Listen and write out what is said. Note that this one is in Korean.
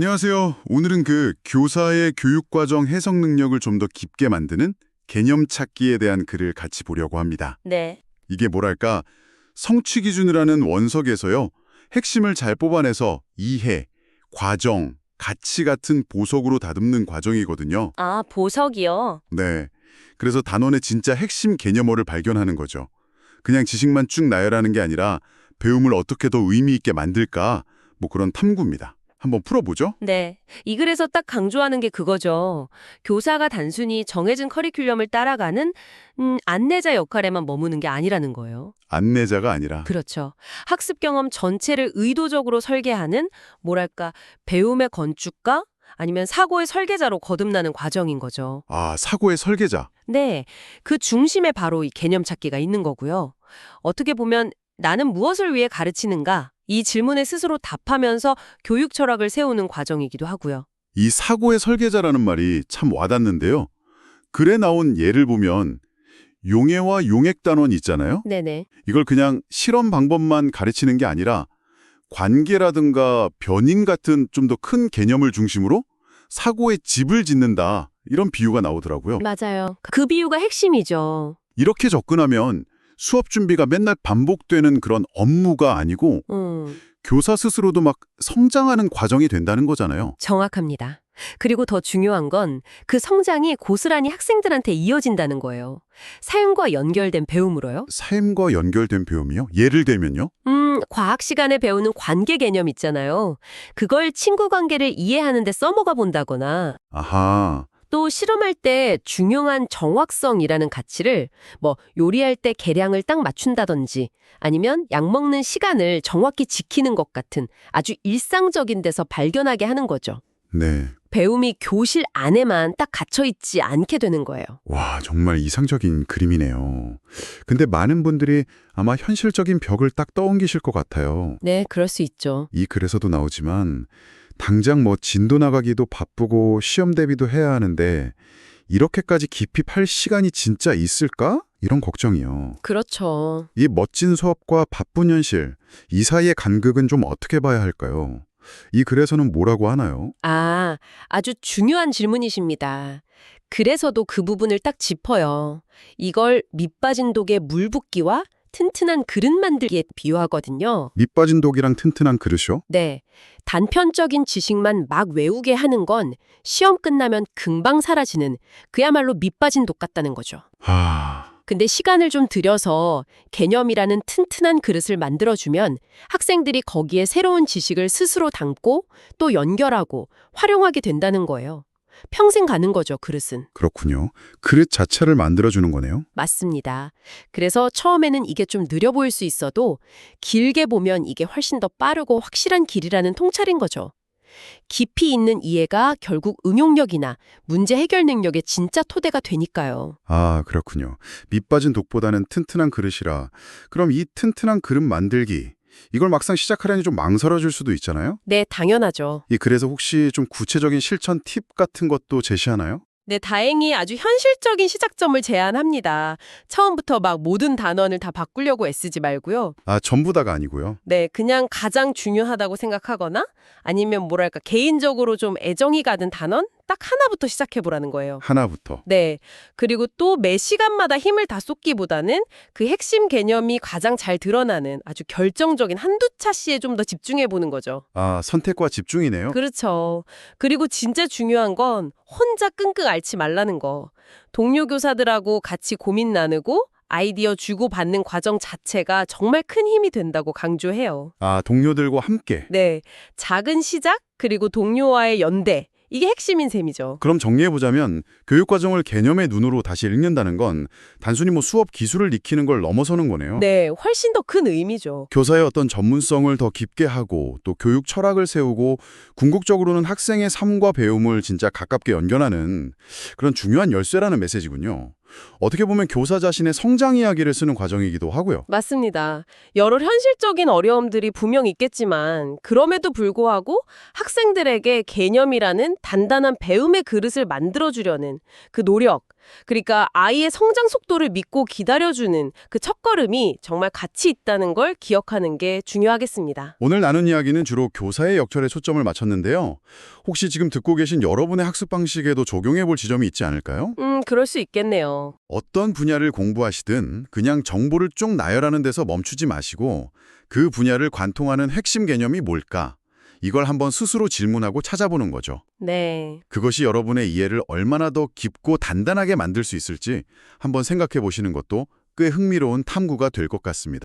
안녕하세요. 오늘은 그 교사의 교육과정 해석 능력을 좀 더 깊게 만드는 개념 찾기에 대한 글을 같이 보려고 합니다. 네. 이게 뭐랄까 성취 기준을 하는 원석에서요. 핵심을 잘 뽑아내서 이해, 과정, 가치 같은 보석으로 다듬는 과정이거든요. 아, 보석이요? 네. 그래서 단원의 진짜 핵심 개념어를 발견하는 거죠. 그냥 지식만 쭉 나열하는 게 아니라 배움을 어떻게 더 의미 있게 만들까 뭐 그런 탐구입니다. 한번 풀어보죠. 네. 이 글에서 딱 강조하는 게 그거죠. 교사가 단순히 정해진 커리큘럼을 따라가는 음, 안내자 역할에만 머무는 게 아니라는 거예요. 안내자가 아니라 그렇죠. 학습 경험 전체를 의도적으로 설계하는 뭐랄까 배움의 건축가 아니면 사고의 설계자로 거듭나는 과정인 거죠. 아 사고의 설계자. 네. 그 중심에 바로 이 개념 찾기가 있는 거고요. 어떻게 보면 나는 무엇을 위해 가르치는가? 이 질문에 스스로 답하면서 교육 철학을 세우는 과정이기도 하고요. 이 사고의 설계자라는 말이 참 와닿는데요. 글에 나온 예를 보면 용해와 용액 단원 있잖아요. 네네. 이걸 그냥 실험 방법만 가르치는 게 아니라 관계라든가 변인 같은 좀 더 큰 개념을 중심으로 사고의 집을 짓는다. 이런 비유가 나오더라고요. 맞아요. 그 비유가 핵심이죠. 이렇게 접근하면 수업 준비가 맨날 반복되는 그런 업무가 아니고 음, 교사 스스로도 막 성장하는 과정이 된다는 거잖아요. 정확합니다. 그리고 더 중요한 건 그 성장이 고스란히 학생들한테 이어진다는 거예요. 삶과 연결된 배움으로요. 삶과 연결된 배움이요? 예를 들면요? 음, 과학 시간에 배우는 관계 개념 있잖아요. 그걸 친구 관계를 이해하는 데 써먹어 본다거나 아하, 또 실험할 때 중요한 정확성이라는 가치를 뭐 요리할 때 계량을 딱 맞춘다든지 아니면 약 먹는 시간을 정확히 지키는 것 같은 아주 일상적인 데서 발견하게 하는 거죠. 네. 배움이 교실 안에만 딱 갇혀 있지 않게 되는 거예요. 와, 정말 이상적인 그림이네요. 근데 많은 분들이 아마 현실적인 벽을 딱 떠옮기실 것 같아요. 네, 그럴 수 있죠. 이 글에서도 나오지만 당장 뭐 진도 나가기도 바쁘고 시험 대비도 해야 하는데 이렇게까지 깊이 팔 시간이 진짜 있을까? 이런 걱정이요. 그렇죠. 이 멋진 수업과 바쁜 현실, 이 사이의 간극은 좀 어떻게 봐야 할까요? 이 글에서는 뭐라고 하나요? 아, 아주 중요한 질문이십니다. 그래서도 그 부분을 딱 짚어요. 이걸 밑빠진 독에 물 붓기와 튼튼한 그릇 만들기에 비유하거든요. 밑 빠진 독이랑 튼튼한 그릇이요? 네. 단편적인 지식만 막 외우게 하는 건 시험 끝나면 금방 사라지는 그야말로 밑 빠진 독 같다는 거죠. 하... 근데 시간을 좀 들여서 개념이라는 튼튼한 그릇을 만들어주면 학생들이 거기에 새로운 지식을 스스로 담고 또 연결하고 활용하게 된다는 거예요. 평생 가는 거죠, 그릇은. 그렇군요. 그릇 자체를 만들어주는 거네요. 맞습니다. 그래서 처음에는 이게 좀 느려 보일 수 있어도 길게 보면 이게 훨씬 더 빠르고 확실한 길이라는 통찰인 거죠. 깊이 있는 이해가 결국 응용력이나 문제 해결 능력의 진짜 토대가 되니까요. 아, 그렇군요. 밑빠진 독보다는 튼튼한 그릇이라. 그럼 이 튼튼한 그릇 만들기, 이걸 막상 시작하려니 좀 망설여질 수도 있잖아요? 네, 당연하죠. 이 글에서 혹시 좀 구체적인 실천 팁 같은 것도 제시하나요? 네, 다행히 아주 현실적인 시작점을 제안합니다. 처음부터 막 모든 단원을 다 바꾸려고 애쓰지 말고요. 아, 전부 다가 아니고요. 네, 그냥 가장 중요하다고 생각하거나 아니면 뭐랄까 개인적으로 좀 애정이 가는 단원 딱 하나부터 시작해 보라는 거예요. 하나부터. 네. 그리고 또 매 시간마다 힘을 다 쏟기보다는 그 핵심 개념이 가장 잘 드러나는 아주 결정적인 한두 차시에 좀 더 집중해 보는 거죠. 아, 선택과 집중이네요. 그렇죠. 그리고 진짜 중요한 건 혼자 끙끙 앓지 말라는 거. 동료 교사들하고 같이 고민 나누고 아이디어 주고 받는 과정 자체가 정말 큰 힘이 된다고 강조해요. 아, 동료들과 함께. 네. 작은 시작 그리고 동료와의 연대. 이게 핵심인 셈이죠. 그럼 정리해보자면 교육과정을 개념의 눈으로 다시 읽는다는 건 단순히 뭐 수업 기술을 익히는 걸 넘어서는 거네요. 네, 훨씬 더 큰 의미죠. 교사의 어떤 전문성을 더 깊게 하고 또 교육 철학을 세우고 궁극적으로는 학생의 삶과 배움을 진짜 가깝게 연결하는 그런 중요한 열쇠라는 메시지군요. 어떻게 보면 교사 자신의 성장 이야기를 쓰는 과정이기도 하고요. 맞습니다. 여러 현실적인 어려움들이 분명 있겠지만 그럼에도 불구하고 학생들에게 개념이라는 단단한 배움의 그릇을 만들어주려는 그 노력, 그러니까 아이의 성장 속도를 믿고 기다려주는 그 첫걸음이 정말 가치 있다는 걸 기억하는 게 중요하겠습니다. 오늘 나눈 이야기는 주로 교사의 역할에 초점을 맞췄는데요. 혹시 지금 듣고 계신 여러분의 학습 방식에도 적용해 볼 지점이 있지 않을까요? 음, 그럴 수 있겠네요. 어떤 분야를 공부하시든 그냥 정보를 쭉 나열하는 데서 멈추지 마시고 그 분야를 관통하는 핵심 개념이 뭘까? 이걸 한번 스스로 질문하고 찾아보는 거죠. 네. 그것이 여러분의 이해를 얼마나 더 깊고 단단하게 만들 수 있을지 한번 생각해 보시는 것도 꽤 흥미로운 탐구가 될 것 같습니다.